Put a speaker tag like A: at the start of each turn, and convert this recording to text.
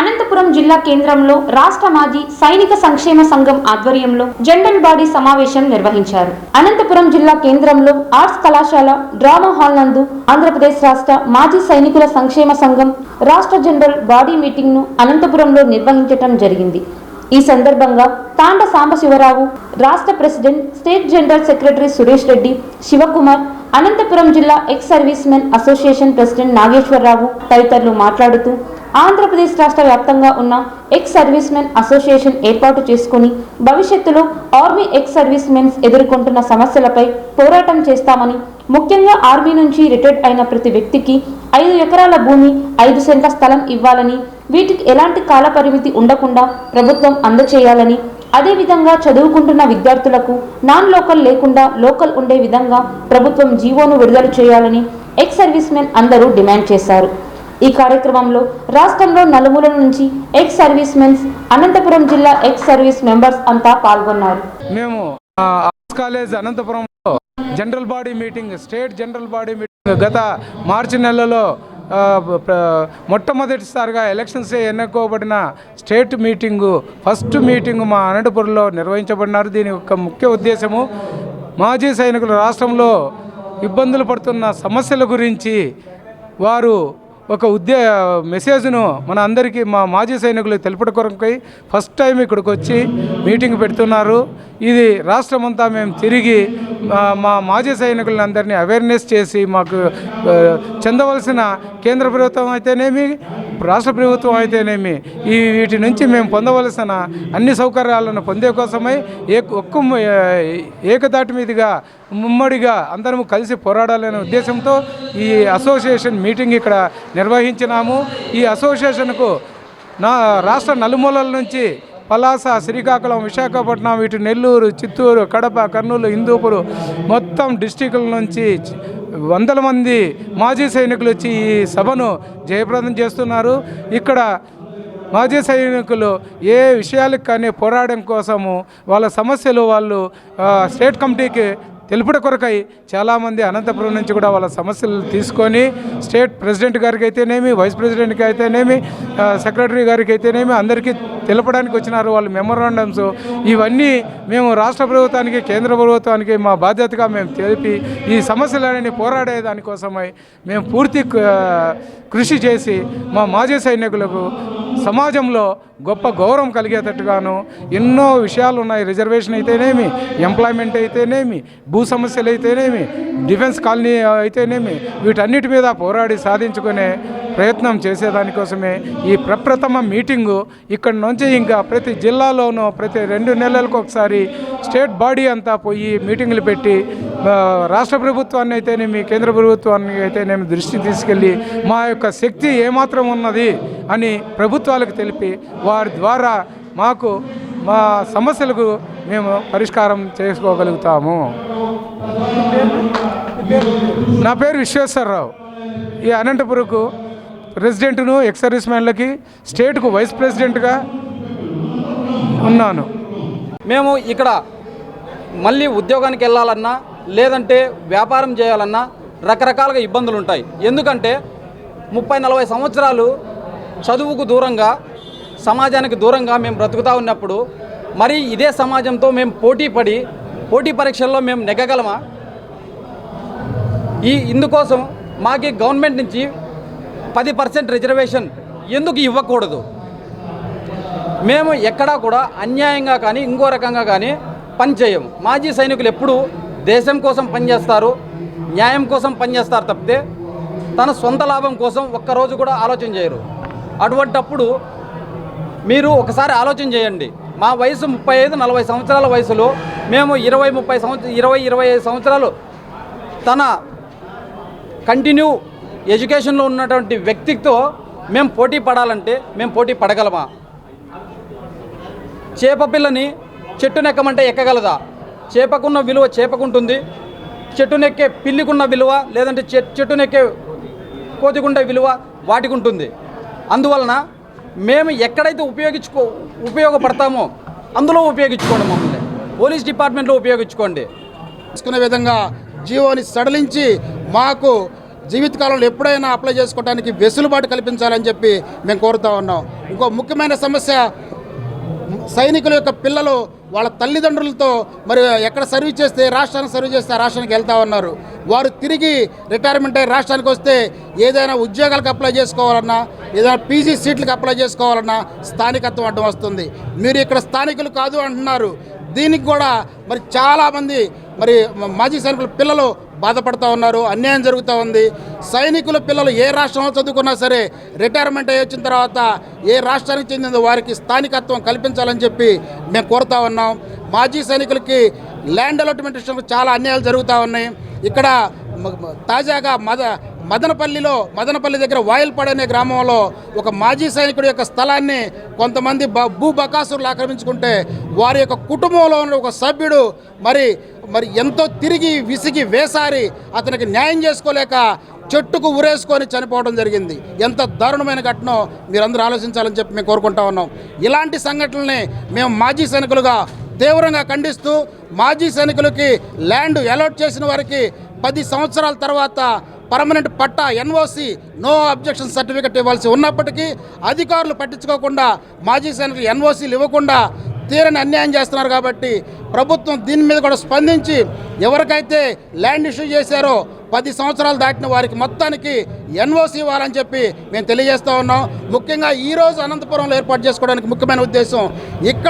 A: అనంతపురం జిల్లా కేంద్రంలో రాష్ట్ర మాజీ సైనిక సంక్షేమ సంఘం ఆధ్వర్యంలో జనరల్ బాడీ సమావేశం నిర్వహించారు. అనంతపురం జిల్లా కేంద్రంలో ఆర్ట్స్ కళాశాల డ్రామా హాల్ నందు ఆంధ్రప్రదేశ్ రాష్ట్ర మాజీ సైనికుల సంక్షేమ సంఘం రాష్ట్ర జనరల్ బాడీ మీటింగ్ను అనంతపురంలో నిర్వహించటం జరిగింది. ఈ సందర్భంగా తాండ సాంబశివరావు రాష్ట్ర president state general secretary Suresh Reddy Sivakumar Anantapuram జిల్లా ex servicemen association president Nageswararao తదితరులు మాట్లాడుతూ ఆంధ్రప్రదేశ్ రాష్ట్ర వ్యాప్తంగా ఉన్న ఎక్స్ సర్వీస్ మెన్ అసోసియేషన్ ఏర్పాటు చేసుకుని భవిష్యత్తులో ఆర్మీ ఎక్స్ సర్వీస్ మెన్స్ ఎదుర్కొంటున్న సమస్యలపై పోరాటం చేస్తామని ముఖ్యంగా ఆర్మీ నుంచి రిటైర్డ్ అయిన ప్రతి వ్యక్తికి ఐదు ఎకరాల భూమి ఐదు సెంట్ల స్థలం ఇవ్వాలని వీటికి ఎలాంటి కాలపరిమితి ఉండకుండా ప్రభుత్వం అందచేయాలని అదేవిధంగా చదువుకుంటున్న విద్యార్థులకు నాన్ లోకల్ లేకుండా లోకల్ ఉండే విధంగా ప్రభుత్వం జీవోను విడుదల చేయాలని ఎక్స్ సర్వీస్ మెన్ అందరూ డిమాండ్ చేశారు. ఈ కార్యక్రమంలో రాష్ట్రంలో నలుమూల నుంచి ఎక్స్ సర్వీస్ మెన్స్ అనంతపురం జిల్లా ఎక్స్ సర్వీస్ మెంబర్స్ అంతా పాల్గొన్నారు.
B: మేము ఆర్ట్స్ కాలేజ్ అనంతపురంలో general body meeting state general body meeting గత మార్చి నెలలో మొట్టమొదటిసారిగా ఎలక్షన్స్ ఎన్నుకోబడిన స్టేట్ మీటింగు ఫస్ట్ మీటింగ్ మా అనంతపురంలో నిర్వహించబడినారు. దీని యొక్క ముఖ్య ఉద్దేశము మాజీ సైనికులు రాష్ట్రంలో ఇబ్బందులు పడుతున్న సమస్యల గురించి వారు ఒక ఉద్దే మెసేజ్ను మన అందరికీ మా మాజీ సైనికులు తెలుపడం కొరకై ఫస్ట్ టైం ఇక్కడికి వచ్చి మీటింగ్ పెడుతున్నారు. ఇది రాష్ట్రమంతా మేము తిరిగి మా- మాజీ సైనికులను అందరినీ అవేర్నెస్ చేసి మాకు చెందవలసిన కేంద్ర ప్రభుత్వం అయితేనేమి రాష్ట్ర ప్రభుత్వం అయితేనేమి ఈ వీటి నుంచి మేము పొందవలసిన అన్ని సౌకర్యాలను పొందే కోసమై ఏ ఒక్క ఏకదాటి మీదుగా ముమ్మడిగా అందరము కలిసి పోరాడాలనే ఉద్దేశంతో ఈ అసోసియేషన్ మీటింగ్ ఇక్కడ నిర్వహించినాము. ఈ అసోసియేషన్కు నా రాష్ట్ర నలుమూలల నుంచి పలాస శ్రీకాకుళం విశాఖపట్నం ఇటు నెల్లూరు చిత్తూరు కడప కర్నూలు హిందూపురు మొత్తం డిస్టిక్ల నుంచి వందల మంది మాజీ సైనికులు వచ్చి ఈ సభను జయప్రదం చేస్తున్నారు. ఇక్కడ మాజీ సైనికులు ఏ విషయాలకు కానీ పోరాడడం కోసము వాళ్ళ సమస్యలు వాళ్ళు స్టేట్ కమిటీకి తెలుపుట కొరకై చాలామంది అనంతపురం నుంచి కూడా వాళ్ళ సమస్యలు తీసుకొని స్టేట్ ప్రెసిడెంట్ గారికి అయితేనేమి వైస్ ప్రెసిడెంట్కి అయితేనేమి సెక్రటరీ గారికి అయితేనేమి అందరికీ తెలపడానికి వచ్చినారు వాళ్ళు మెమోరాండమ్స్. ఇవన్నీ మేము రాష్ట్ర ప్రభుత్వానికి కేంద్ర ప్రభుత్వానికి మా బాధ్యతగా మేము తెలిపి ఈ సమస్యలన్నీ పోరాడే దానికోసమై మేము పూర్తి కృషి చేసి మా మాజీ సైనికులకు సమాజంలో గొప్ప గౌరవం కలిగేటట్టుగాను ఎన్నో విషయాలు ఉన్నాయి. రిజర్వేషన్ అయితేనేమి ఎంప్లాయ్మెంట్ అయితేనేమి భూ సమస్యలు అయితేనేమి డిఫెన్స్ కాలనీ అయితేనేమి వీటన్నిటి మీద పోరాడి సాధించుకునే ప్రయత్నం చేసేదానికోసమే ఈ ప్రప్రథమ మీటింగు ఇక్కడ నుంచి ఇంకా ప్రతి జిల్లాలోనూ ప్రతి రెండు నెలలకు ఒకసారి స్టేట్ బాడీ అంతా పోయి మీటింగులు పెట్టి రాష్ట్ర ప్రభుత్వాన్ని అయితేనేమి కేంద్ర ప్రభుత్వాన్ని అయితేనేమి దృష్టి తీసుకెళ్ళి మా యొక్క శక్తి ఏమాత్రం ఉన్నది అని ప్రభుత్వాలకు తెలిపి వారి ద్వారా మాకు మా సమస్యలకు మేము పరిష్కారం చేసుకోగలుగుతాము. నా పేరు విశ్వేశ్వరరావు. ఈ అనంతపురకు ప్రెసిడెంట్ను ఎక్స్ సర్వీస్ మ్యాన్లకి స్టేట్కు వైస్ ప్రెసిడెంట్గా ఉన్నాను.
C: మేము ఇక్కడ మళ్ళీ ఉద్యోగానికి వెళ్ళాలన్నా లేదంటే వ్యాపారం చేయాలన్నా రకరకాలుగా ఇబ్బందులు ఉంటాయి ఎందుకంటే ముప్పై నలభై సంవత్సరాలు చదువుకు దూరంగా సమాజానికి దూరంగా మేము బ్రతుకుతూ ఉన్నప్పుడు మరి ఇదే సమాజంతో మేము పోటీ పడి పోటీ పరీక్షల్లో మేము నెగ్గగలమా? ఈ ఇందుకోసం మాకి గవర్నమెంట్ నుంచి పది పర్సెంట్ రిజర్వేషన్ ఎందుకు ఇవ్వకూడదు? మేము ఎక్కడా కూడా అన్యాయంగా కానీ ఇంకో రకంగా కానీ పనిచేయము మాజీ సైనికులు ఎప్పుడూ దేశం కోసం పనిచేస్తారు న్యాయం కోసం పనిచేస్తారు తప్పితే తన సొంత లాభం కోసం ఒక్కరోజు కూడా ఆలోచన చేయరు. అటువంటప్పుడు మీరు ఒకసారి ఆలోచన చేయండి. మా వయసు ముప్పై ఐదు నలభై సంవత్సరాల వయసులో మేము ఇరవై ముప్పై సంవత్సర ఇరవై ఇరవై ఐదు సంవత్సరాలు తన కంటిన్యూ ఎడ్యుకేషన్లో ఉన్నటువంటి వ్యక్తితో మేము పోటీ పడాలంటే మేము పోటీ పడగలమా? చేప పిల్లని చెట్టునెక్కమంటే ఎక్కగలదా? చేపకున్న విలువ చేపకుంటుంది. చెట్టునెక్కే పిల్లికున్న విలువ లేదంటే చె చెట్టునెక్కే కోతికుండే విలువ వాటికి ఉంటుంది అందువలన మేము ఎక్కడైతే ఉపయోగించుకో ఉపయోగపడతామో అందులో ఉపయోగించుకోండి మమ్మల్ని. పోలీస్ డిపార్ట్మెంట్లో ఉపయోగించుకోండి.
D: తీసుకునే విధంగా జీవోని సడలించి మాకు జీవితకాలంలో ఎప్పుడైనా అప్లై చేసుకోవడానికి వెసులుబాటు కల్పించాలని చెప్పి మేము కోరుతా ఉన్నాం. ఇంకో ముఖ్యమైన సమస్య సైనికుల యొక్క పిల్లలు వాళ్ళ తల్లిదండ్రులతో మరి ఎక్కడ సర్వీస్ చేస్తే రాష్ట్రానికి సర్వీస్ చేస్తే రాష్ట్రానికి వెళ్తా ఉన్నారు. వారు తిరిగి రిటైర్మెంట్ అయ్యి రాష్ట్రానికి వస్తే ఏదైనా ఉద్యోగాలకు అప్లై చేసుకోవాలన్నా ఏదైనా పీజీ సీట్లకు అప్లై చేసుకోవాలన్నా స్థానికత్వం అడ్డం వస్తుంది. మీరు ఇక్కడ స్థానికులు కాదు అంటున్నారు. దీనికి కూడా మరి చాలామంది మరి మాజీ సైనికుల పిల్లలు బాధపడుతూ ఉన్నారు అన్యాయం జరుగుతూ ఉంది. సైనికుల పిల్లలు ఏ రాష్ట్రంలో చదువుకున్నా సరే రిటైర్మెంట్ అయ్యి వచ్చిన తర్వాత ఏ రాష్ట్రానికి చెందిన వారికి స్థానికత్వం కల్పించాలని చెప్పి మేము కోరుతా ఉన్నాం. మాజీ సైనికులకి ల్యాండ్ అలాట్మెంట్ విషయంలో చాలా అన్యాయాలు జరుగుతూ ఉన్నాయి. ఇక్కడ తాజాగా మద మదనపల్లిలో మదనపల్లి దగ్గర వాయల్పాడు అనే గ్రామంలో ఒక మాజీ సైనికుడి యొక్క స్థలాన్ని కొంతమంది బ భూ బకాసురులు ఆక్రమించుకుంటే వారి యొక్క కుటుంబంలో ఉన్న ఒక సభ్యుడు మరి మరి ఎంతో తిరిగి విసిగి వేసారి అతనికి న్యాయం చేసుకోలేక చెట్టుకు ఉరేసుకొని చనిపోవడం జరిగింది. ఎంత దారుణమైన ఘటన మీరందరూ ఆలోచించాలని చెప్పి మేము కోరుకుంటా ఉన్నాం. ఇలాంటి సంఘటనల్ని మేము మాజీ సైనికులుగా తీవ్రంగా ఖండిస్తూ మాజీ సైనికులకి ల్యాండ్ అలాట్ చేసిన వారికి పది సంవత్సరాల తర్వాత permanent patta NOC no objection certificate ఇవ్వాల్సి ఉన్నప్పటికీ అధికారులు పట్టించుకోకుండా మాజీ సైనికులు ఎన్ఓసీలు ఇవ్వకుండా తీరని అన్యాయం చేస్తున్నారు కాబట్టి ప్రభుత్వం దీని మీద కూడా స్పందించి ఎవరికైతే ల్యాండ్ ఇష్యూ చేశారో పది సంవత్సరాలు దాటిన వారికి మొత్తానికి ఎన్ఓసి ఇవ్వాలని చెప్పి మేము తెలియజేస్తూ ఉన్నాం. ముఖ్యంగా ఈరోజు అనంతపురంలో ఏర్పాటు చేసుకోవడానికి ముఖ్యమైన ఉద్దేశం ఇక్కడ